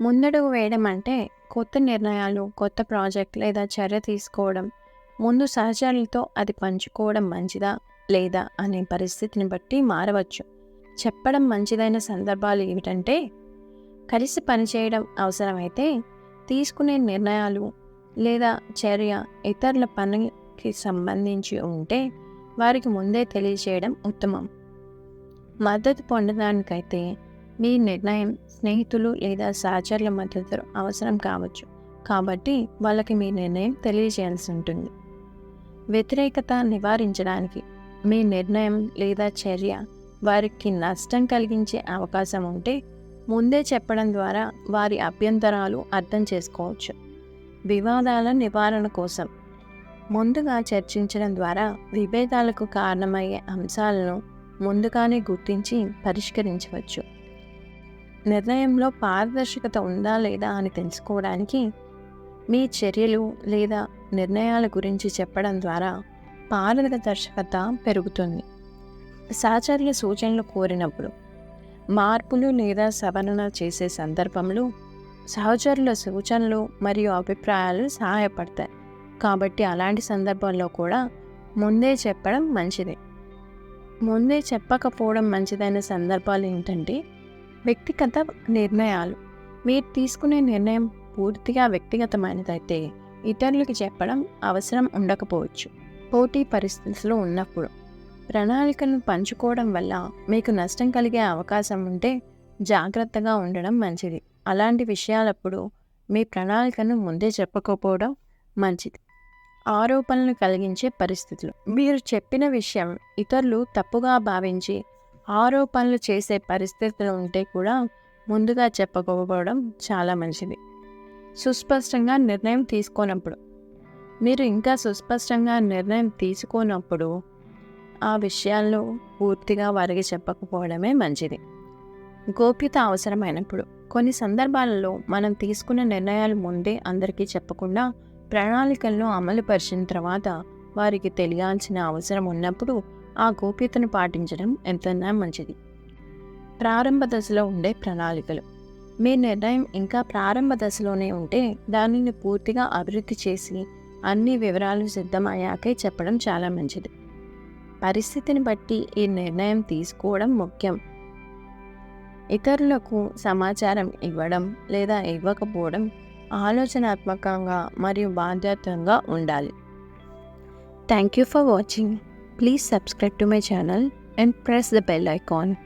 ముందడుగు వేయడం అంటే కొత్త నిర్ణయాలు కొత్త ప్రాజెక్ట్ లేదా చర్య తీసుకోవడం. ముందు సహచరులతో అది పంచుకోవడం మంచిదా లేదా అనే పరిస్థితిని బట్టి మారవచ్చు. చెప్పడం మంచిదైన సందర్భాలు ఏమిటంటే కలిసి పనిచేయడం అవసరమైతే తీసుకునే నిర్ణయాలు లేదా చర్య ఇతరుల పనికి సంబంధించి ఉంటే వారికి ముందే తెలియచేయడం ఉత్తమం. మద్దతు పొందడానికైతే మీ నిర్ణయం స్నేహితులు లేదా సహచరుల మద్దతు అవసరం కావచ్చు. కాబట్టి వాళ్ళకి మీ నిర్ణయం తెలియజేయాల్సి ఉంటుంది. వ్యతిరేకత నివారించడానికి మీ నిర్ణయం లేదా చర్య వారికి నష్టం కలిగించే అవకాశం ఉంటే ముందే చెప్పడం ద్వారా వారి అభ్యంతరాలు అర్థం చేసుకోవచ్చు. వివాదాల నివారణ కోసం ముందుగా చర్చించడం ద్వారా విభేదాలకు కారణమయ్యే అంశాలను ముందుగానే గుర్తించి పరిష్కరించవచ్చు. నిర్ణయంలో పారదర్శకత ఉందా లేదా అని తెలుసుకోవడానికి మీ చర్యలు లేదా నిర్ణయాల గురించి చెప్పడం ద్వారా పారదర్శకత పెరుగుతుంది. సహచర్య సూచనలు కోరినప్పుడు మార్పులు లేదా సవరణ చేసే సందర్భంలో సహచరుల సూచనలు మరియు అభిప్రాయాలు సహాయపడతాయి. కాబట్టి అలాంటి సందర్భాల్లో కూడా ముందే చెప్పడం మంచిది. ముందే చెప్పకపోవడం మంచిదైన సందర్భాలు ఏంటంటే వ్యక్తిగత నిర్ణయాలు. మీరు తీసుకునే నిర్ణయం పూర్తిగా వ్యక్తిగతమైనదైతే ఇతరులకి చెప్పడం అవసరం ఉండకపోవచ్చు. పోటీ పరిస్థితులు ఉన్నప్పుడు ప్రణాళికను పంచుకోవడం వల్ల మీకు నష్టం కలిగే అవకాశం ఉంటే జాగ్రత్తగా ఉండడం మంచిది. అలాంటి విషయాలప్పుడు మీ ప్రణాళికను ముందే చెప్పకపోవడం మంచిది. ఆరోపణలు కలిగించే పరిస్థితులు. మీరు చెప్పిన విషయం ఇతరులు తప్పుగా భావించి ఆరోపణలు చేసే పరిస్థితులు ఉంటే కూడా ముందుగా చెప్పకపోవడం చాలా మంచిది. సుస్పష్టంగా నిర్ణయం తీసుకోనప్పుడు. మీరు ఇంకా సుస్పష్టంగా నిర్ణయం తీసుకోనప్పుడు ఆ విషయాల్లో పూర్తిగా వారికి చెప్పకపోవడమే మంచిది. గోప్యత అవసరమైనప్పుడు. కొన్ని సందర్భాలలో మనం తీసుకున్న నిర్ణయాలు ముందే అందరికీ చెప్పకుండా ప్రణాళికలను అమలుపరిచిన తర్వాత వారికి తెలియాల్సిన అవసరం ఉన్నప్పుడు ఆ గోప్యతను పాటించడం ఎంతైనా మంచిది. ప్రారంభ దశలో ఉండే ప్రణాళికలు. మీ నిర్ణయం ఇంకా ప్రారంభ దశలోనే ఉంటే దానిని పూర్తిగా అభివృద్ధి చేసి అన్ని వివరాలు సిద్ధమయ్యాకే చెప్పడం చాలా మంచిది. పరిస్థితిని బట్టి ఈ నిర్ణయం తీసుకోవడం ముఖ్యం. ఇతరులకు సమాచారం ఇవ్వడం లేదా ఇవ్వకపోవడం ఆలోచనాత్మకంగా మరియు బాధ్యతంగా ఉండాలి. Thank you for watching. Please subscribe to my channel and press the bell icon.